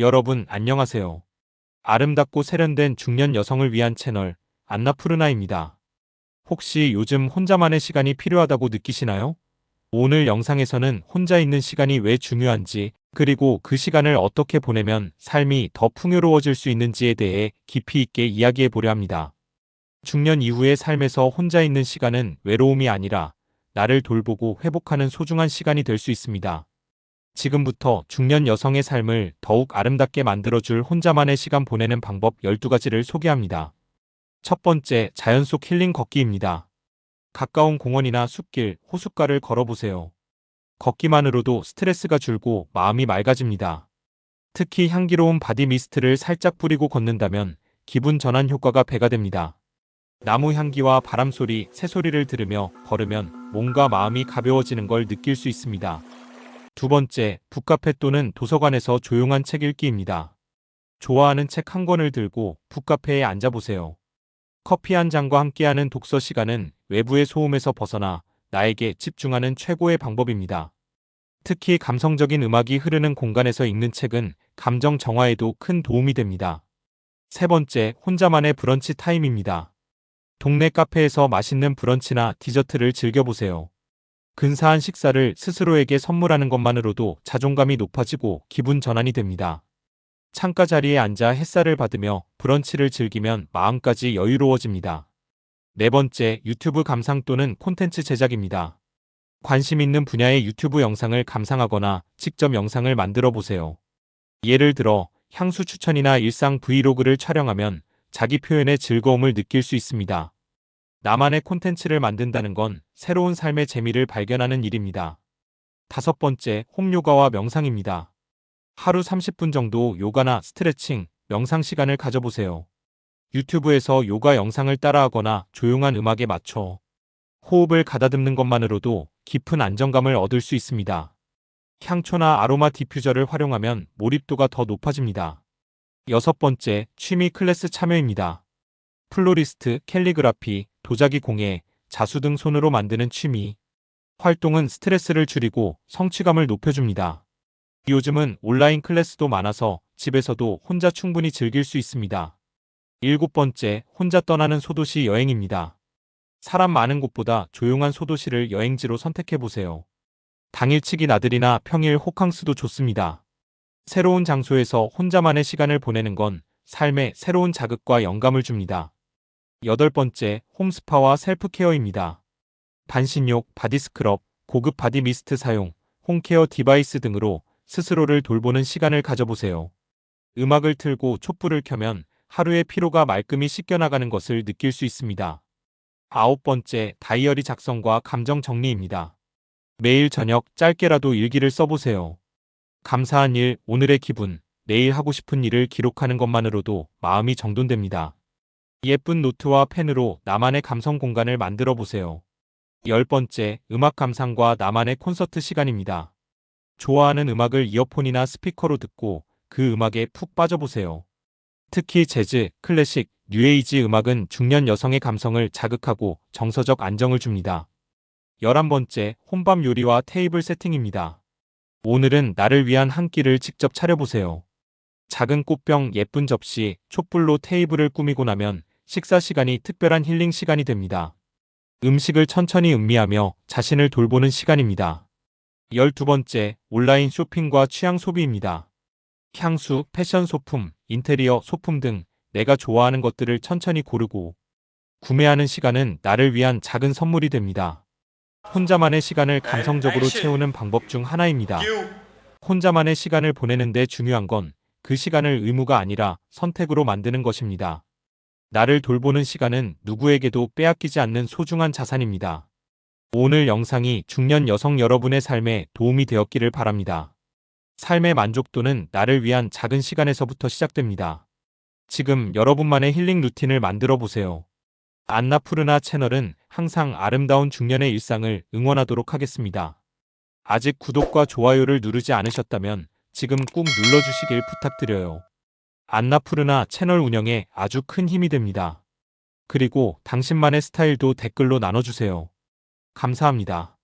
여러분 안녕하세요. 아름답고 세련된 중년 여성을 위한 채널 안나푸르나입니다. 혹시 요즘 혼자만의 시간이 필요하다고 느끼시나요? 오늘 영상에서는 혼자 있는 시간이 왜 중요한지 그리고 그 시간을 어떻게 보내면 삶이 더 풍요로워질 수 있는지에 대해 깊이 있게 이야기해 보려 합니다. 중년 이후의 삶에서 혼자 있는 시간은 외로움이 아니라 나를 돌보고 회복하는 소중한 시간이 될 수 있습니다. 지금부터 중년 여성의 삶을 더욱 아름답게 만들어줄 혼자만의 시간 보내는 방법 12가지를 소개합니다. 첫 번째, 자연 속 힐링 걷기입니다. 가까운 공원이나 숲길, 호숫가를 걸어보세요. 걷기만으로도 스트레스가 줄고 마음이 맑아집니다. 특히 향기로운 바디 미스트를 살짝 뿌리고 걷는다면 기분 전환 효과가 배가 됩니다. 나무 향기와 바람 소리, 새 소리를 들으며 걸으면 몸과 마음이 가벼워지는 걸 느낄 수 있습니다. 두 번째, 북카페 또는 도서관에서 조용한 책 읽기입니다. 좋아하는 책 한 권을 들고 북카페에 앉아보세요. 커피 한 잔과 함께하는 독서 시간은 외부의 소음에서 벗어나 나에게 집중하는 최고의 방법입니다. 특히 감성적인 음악이 흐르는 공간에서 읽는 책은 감정 정화에도 큰 도움이 됩니다. 세 번째, 혼자만의 브런치 타임입니다. 동네 카페에서 맛있는 브런치나 디저트를 즐겨보세요. 근사한 식사를 스스로에게 선물하는 것만으로도 자존감이 높아지고 기분 전환이 됩니다. 창가 자리에 앉아 햇살을 받으며 브런치를 즐기면 마음까지 여유로워집니다. 네 번째, 유튜브 감상 또는 콘텐츠 제작입니다. 관심 있는 분야의 유튜브 영상을 감상하거나 직접 영상을 만들어 보세요. 예를 들어, 향수 추천이나 일상 브이로그를 촬영하면 자기 표현의 즐거움을 느낄 수 있습니다. 나만의 콘텐츠를 만든다는 건 새로운 삶의 재미를 발견하는 일입니다. 다섯 번째, 홈요가와 명상입니다. 하루 30분 정도 요가나 스트레칭, 명상 시간을 가져보세요. 유튜브에서 요가 영상을 따라하거나 조용한 음악에 맞춰 호흡을 가다듬는 것만으로도 깊은 안정감을 얻을 수 있습니다. 향초나 아로마 디퓨저를 활용하면 몰입도가 더 높아집니다. 여섯 번째, 취미 클래스 참여입니다. 플로리스트, 캘리그라피, 도자기 공예, 자수 등 손으로 만드는 취미. 활동은 스트레스를 줄이고 성취감을 높여줍니다. 요즘은 온라인 클래스도 많아서 집에서도 혼자 충분히 즐길 수 있습니다. 일곱 번째, 혼자 떠나는 소도시 여행입니다. 사람 많은 곳보다 조용한 소도시를 여행지로 선택해보세요. 당일치기 나들이나 평일 호캉스도 좋습니다. 새로운 장소에서 혼자만의 시간을 보내는 건 삶에 새로운 자극과 영감을 줍니다. 여덟 번째, 홈스파와 셀프케어입니다. 반신욕, 바디스크럽, 고급 바디 미스트 사용, 홈케어 디바이스 등으로 스스로를 돌보는 시간을 가져보세요. 음악을 틀고 촛불을 켜면 하루의 피로가 말끔히 씻겨나가는 것을 느낄 수 있습니다. 아홉 번째, 다이어리 작성과 감정 정리입니다. 매일 저녁 짧게라도 일기를 써보세요. 감사한 일, 오늘의 기분, 내일 하고 싶은 일을 기록하는 것만으로도 마음이 정돈됩니다. 예쁜 노트와 펜으로 나만의 감성 공간을 만들어 보세요. 열 번째, 음악 감상과 나만의 콘서트 시간입니다. 좋아하는 음악을 이어폰이나 스피커로 듣고 그 음악에 푹 빠져보세요. 특히 재즈, 클래식, 뉴에이지 음악은 중년 여성의 감성을 자극하고 정서적 안정을 줍니다. 열한 번째, 혼밥 요리와 테이블 세팅입니다. 오늘은 나를 위한 한 끼를 직접 차려보세요. 작은 꽃병, 예쁜 접시, 촛불로 테이블을 꾸미고 나면 식사 시간이 특별한 힐링 시간이 됩니다. 음식을 천천히 음미하며 자신을 돌보는 시간입니다. 12번째, 온라인 쇼핑과 취향 소비입니다. 향수, 패션 소품, 인테리어 소품 등 내가 좋아하는 것들을 천천히 고르고 구매하는 시간은 나를 위한 작은 선물이 됩니다. 혼자만의 시간을 감성적으로 채우는 방법 중 하나입니다. 혼자만의 시간을 보내는데 중요한 건 그 시간을 의무가 아니라 선택으로 만드는 것입니다. 나를 돌보는 시간은 누구에게도 빼앗기지 않는 소중한 자산입니다. 오늘 영상이 중년 여성 여러분의 삶에 도움이 되었기를 바랍니다. 삶의 만족도는 나를 위한 작은 시간에서부터 시작됩니다. 지금 여러분만의 힐링 루틴을 만들어 보세요. 안나푸르나 채널은 항상 아름다운 중년의 일상을 응원하도록 하겠습니다. 아직 구독과 좋아요를 누르지 않으셨다면 지금 꾹 눌러주시길 부탁드려요. 안나푸르나 채널 운영에 아주 큰 힘이 됩니다. 그리고 당신만의 스타일도 댓글로 나눠주세요. 감사합니다.